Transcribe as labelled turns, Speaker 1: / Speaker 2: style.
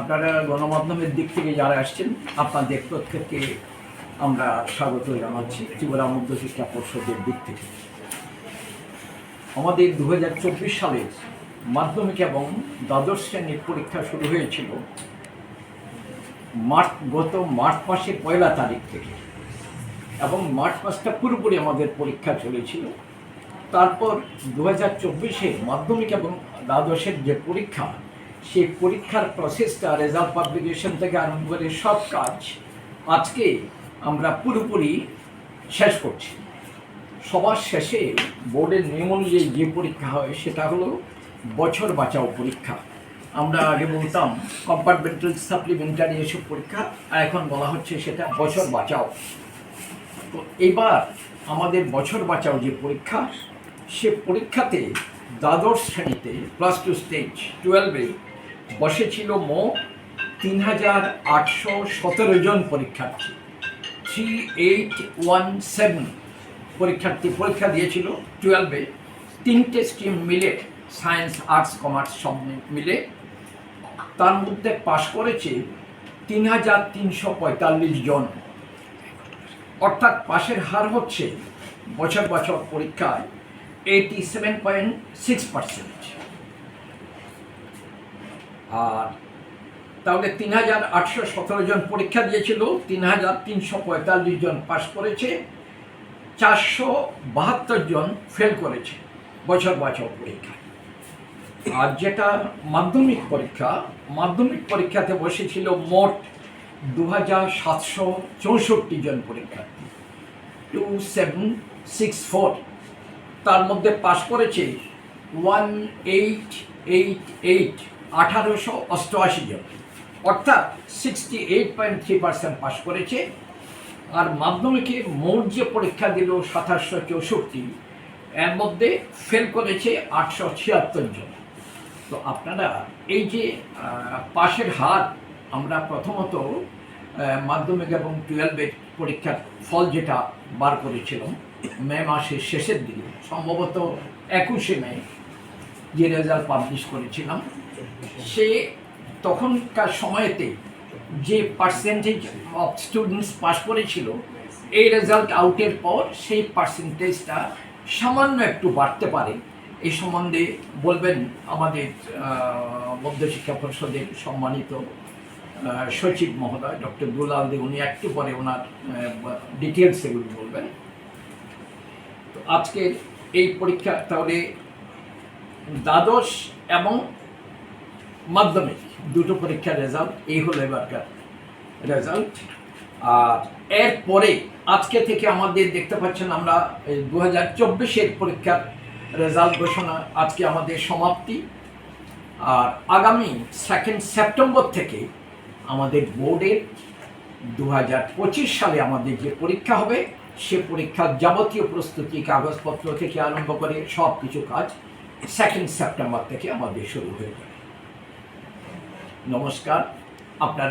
Speaker 1: আপনারা গণমাধ্যমের দিক থেকে যারা আসছেন, আপনাদের প্রত্যেককে আমরা স্বাগত জানাচ্ছি ত্রিপুরা মধ্য শিক্ষা পর্ষদের দিক থেকে। আমাদের দু সালের মাধ্যমিক এবং দ্বাদশ শ্রেণির পরীক্ষা শুরু হয়েছিল মার্চ, গত মার্চ মাসের পয়লা তারিখ থেকে। এবং মার্চ মাসটা পুরোপুরি আমাদের পরীক্ষা চলেছিল। তারপর দু হাজার চব্বিশে মাধ্যমিক এবং দ্বাদশের যে পরীক্ষা সেই পরীক্ষার প্রসেসটা রেজাল্ট পাবলিকেশন থেকে আরম্ভ করে সব কাজ আজকে আমরা পুরোপুরি শেষ করছি। সবার শেষে বোর্ডের নিয়ম অনুযায়ী যে পরীক্ষা হয় সেটা হলো বছর বাঁচাও পরীক্ষা। আমরা আগে বলতাম কম্পার্টমেন্টাল সাপ্লিমেন্টারি এসব পরীক্ষা এখন বলা হচ্ছে সেটা বছর বাঁচাও। তো এবার আমাদের বছর বাঁচাও যে পরীক্ষা, সে পরীক্ষাতে দ্বাদশ শ্রেণীতে প্লাস টু স্টেজ টুয়েলভে বসেছিল মোট তিন হাজার আটশো সতেরো জন পরীক্ষার্থী। থ্রি এইট ওয়ান সেভেন পরীক্ষার্থী পরীক্ষা দিয়েছিল টুয়েলভে। তিনটে স্ট্রিম মিলে সায়েন্স, আর্টস, কমার্স সব মিলে। তার মধ্যে পাশ করেছে তিন হাজার তিনশো পঁয়তাল্লিশ জন। অর্থাৎ পাশের হার হচ্ছে বছর বছর পরীক্ষায় eighty seven point six percent আর তাহলে তিন হাজার আটশো সতেরো জন পরীক্ষা দিয়েছিল, তিন হাজার তিনশো পঁয়তাল্লিশ জন পাশ করেছে, চারশো বাহাত্তর জন ফেল করেছে বছর বছর পরীক্ষায়। আর যেটা মাধ্যমিক পরীক্ষা, মাধ্যমিক পরীক্ষাতে বসেছিল মোট দু হাজার সাতশো চৌষট্টি জন পরীক্ষার্থী। টু সেভেন সিক্স ফোর তার মধ্যে পাশ করেছে ওয়ান এইট এইট এইট আঠারোশো অষ্টআশি জন। অর্থাৎ sixty eight point three percent পাশ করেছে। আর মাধ্যমিকে মোট যে পরীক্ষা দিল সাতাশশো চৌষট্টি। এর মধ্যে ফেল করেছে আটশো ছিয়াত্তর জন। তো আপনারা এই যে পাশের হার, আমরা প্রথমত মাধ্যমিক এবং টুয়েলভের পরীক্ষার ফল যেটা বার করেছিলাম, মে মাসের শেষের দিকে, সম্ভবত একুশে মে, যে রেজাল্ট পাবলিশ করেছিলাম। সে তখনকার সময়তে যে পার্সেন্টেজ অফ স্টুডেন্টস পাস করেছিল এই রেজাল্ট আউটের পর সেই পার্সেন্টেজটা সামান্য একটু বাড়তে পারে। এই সম্বন্ধে বলবেন আমাদের আহ, মধ্যশিক্ষা পরিষদের সম্মানিত সচিব মহোদয় ডক্টর দুলাল দে উনি একটু পরে ওনার ডিটেলস এগুলো বলবেন। তো আজকের এই পরীক্ষা তাহলে দ্বাদশ এবং মাধ্যমিক, দুটো পরীক্ষার রেজাল্ট এই হলো এবারকার রেজাল্ট আর এরপরে আজকে থেকে আমাদের দেখতে পাচ্ছেন আমরা দু হাজার চব্বিশের পরীক্ষার রেজাল্ট ঘোষণা আজকে আমাদের সমাপ্তি। আর আগামী সেকেন্ড সেপ্টেম্বর থেকে আমাদের বোর্ডের দু হাজার পঁচিশ সালে আমাদের যে পরীক্ষা হবে, সে পরীক্ষার যাবতীয় প্রস্তুতি, কাগজপত্র থেকে আরম্ভ করে সব কিছু কাজ সেকেন্ড সেপ্টেম্বর থেকে আমাদের শুরু হয়ে যাবে। নমস্কার আপনারা